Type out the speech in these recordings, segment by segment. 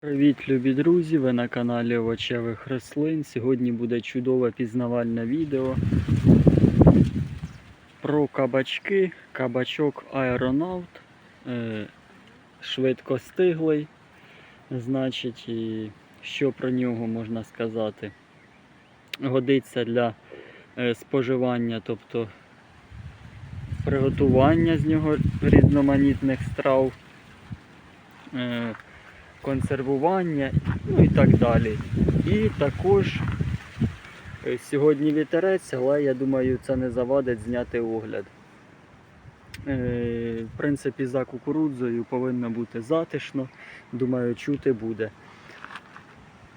Привіт, любі друзі! Ви на каналі Овочевих рослин. Сьогодні буде чудове пізнавальне відео про кабачки. Кабачок Аеронавт. е, Швидкостиглий. Значить, і що про нього можна сказати? Годиться для е, споживання, тобто приготування з нього різноманітних страв. Консервування, ну і так далі. І також е, сьогодні вітерець, але я думаю, це не завадить зняти огляд. Е, В принципі, за кукурудзою повинно бути затишно, думаю, чути буде.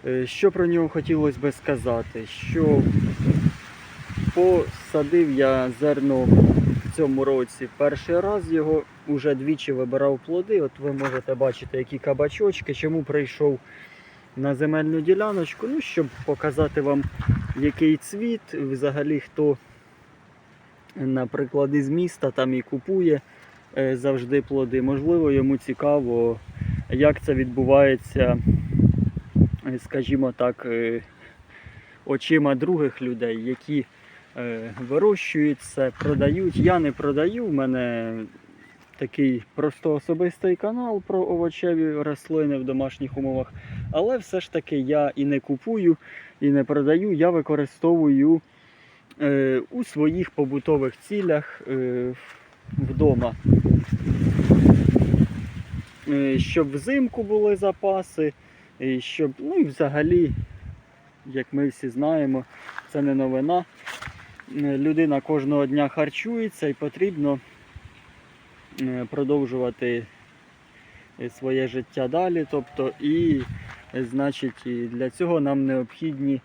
Е, Що про нього хотілося би сказати? Що посадив я зерно цьому році перший раз його уже двічі вибирав плоди. От ви можете бачити, які кабачочки. Чому прийшов на земельну діляночку? Ну, щоб показати вам, який цвіт. Взагалі, хто, наприклад, із міста там і купує е, завжди плоди. Можливо, йому цікаво, як це відбувається, е, скажімо так, е, очима других людей, які е, вирощують це, продають. Я не продаю, в мене такий просто особистий канал про овочеві рослини в домашніх умовах. Але все ж таки я і не купую, і не продаю, я використовую е, у своїх побутових цілях е, вдома. Щоб взимку були запаси, і щоб, ну і взагалі, як ми всі знаємо, це не новина. Людина кожного дня харчується і потрібно е, продовжувати е, своє життя далі. Тобто, і, значить, і для цього нам необхідні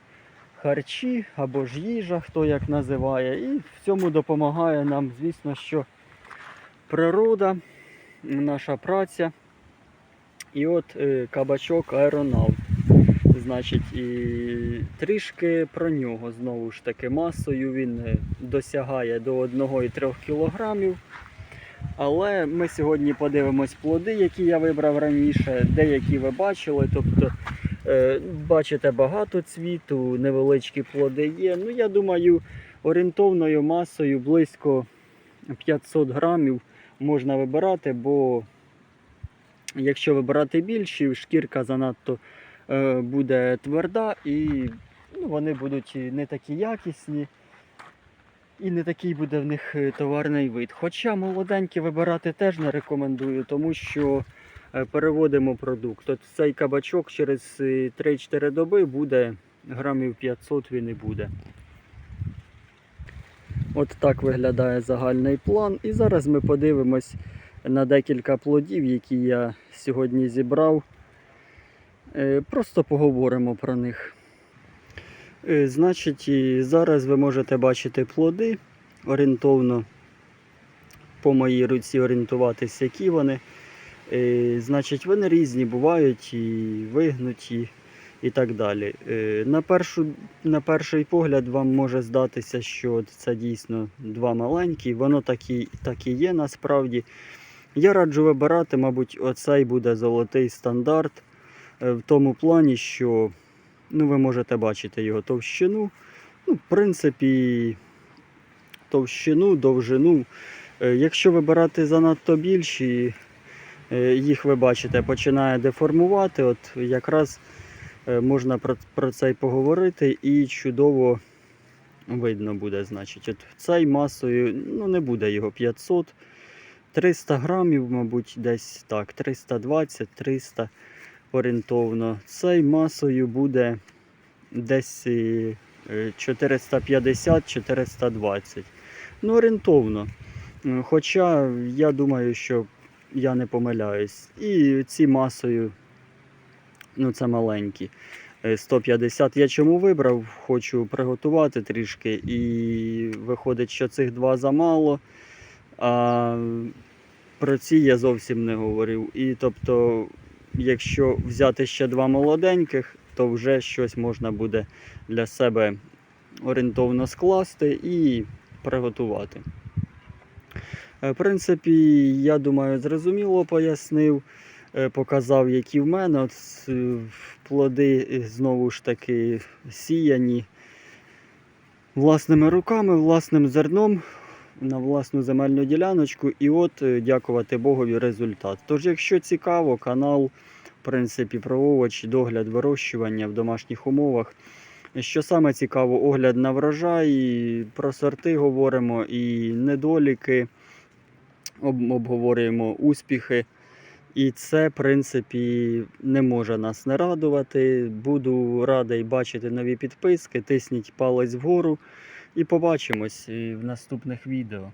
харчі або ж їжа, хто як називає. І в цьому допомагає нам, звісно, що природа, наша праця. І от е, кабачок аеронавт. Значить, і трішки про нього знову ж таки масою він е, досягає до 1,3 кг. Але ми сьогодні подивимось плоди, які я вибрав раніше. Деякі ви бачили. Тобто, е, бачите, багато цвіту, невеличкі плоди є. Ну, я думаю, орієнтовною масою близько 500 грамів можна вибирати, бо якщо вибирати більші, шкірка занадто буде тверда і ну, вони будуть не такі якісні. І не такий буде в них е, товарний вид. Хоча молоденькі вибирати теж не рекомендую, тому що е, переводимо продукт. От цей кабачок через е, 3-4 доби буде грамів 500 він і буде. От так виглядає загальний план. І зараз ми подивимось на декілька плодів, які я сьогодні зібрав. Е, Просто поговоримо про них. Е, Значить, зараз ви можете бачити плоди орієнтовно по моїй руці орієнтуватися, які вони. Е, Значить, вони різні бувають і вигнуті і так далі. На, першу, на перший погляд вам може здатися, що це дійсно два маленькі. Воно так і, так і є насправді. Я раджу вибирати, мабуть, оцей буде золотий стандарт. Е, В тому плані, що ну, ви можете бачити його товщину. Ну, в принципі, товщину, довжину. Е, Якщо вибирати занадто більші, е, їх ви бачите, починає деформувати. От якраз можна про, про це й поговорити і чудово видно буде. Значить, от цей масою ну, не буде його 500. 300 грамів, мабуть, десь так, 320-300 орієнтовно. Цей масою буде десь е, 450-420. Ну, орієнтовно. Е, Хоча я думаю, що я не помиляюсь. І ці масою, ну це маленькі. е, 150. Я чому вибрав? Хочу приготувати трішки. І виходить, що цих два замало. А про ці я зовсім не говорив. І тобто, якщо взяти ще два молоденьких, то вже щось можна буде для себе орієнтовно скласти і приготувати. Е, В принципі, я думаю, зрозуміло пояснив. е, показав, які в мене. От плоди знову ж таки сіяні власними руками, власним зерном на власну земельну діляночку. І от е, дякувати Богові результат. Тож, якщо цікаво, канал, в принципі, про овочі, догляд вирощування в домашніх умовах. Що саме цікаво, огляд на врожай, про сорти говоримо і недоліки, об- обговорюємо успіхи. І це, в принципі, не може нас не радувати. Буду радий бачити нові підписки. Тисніть палець вгору і побачимось в наступних відео.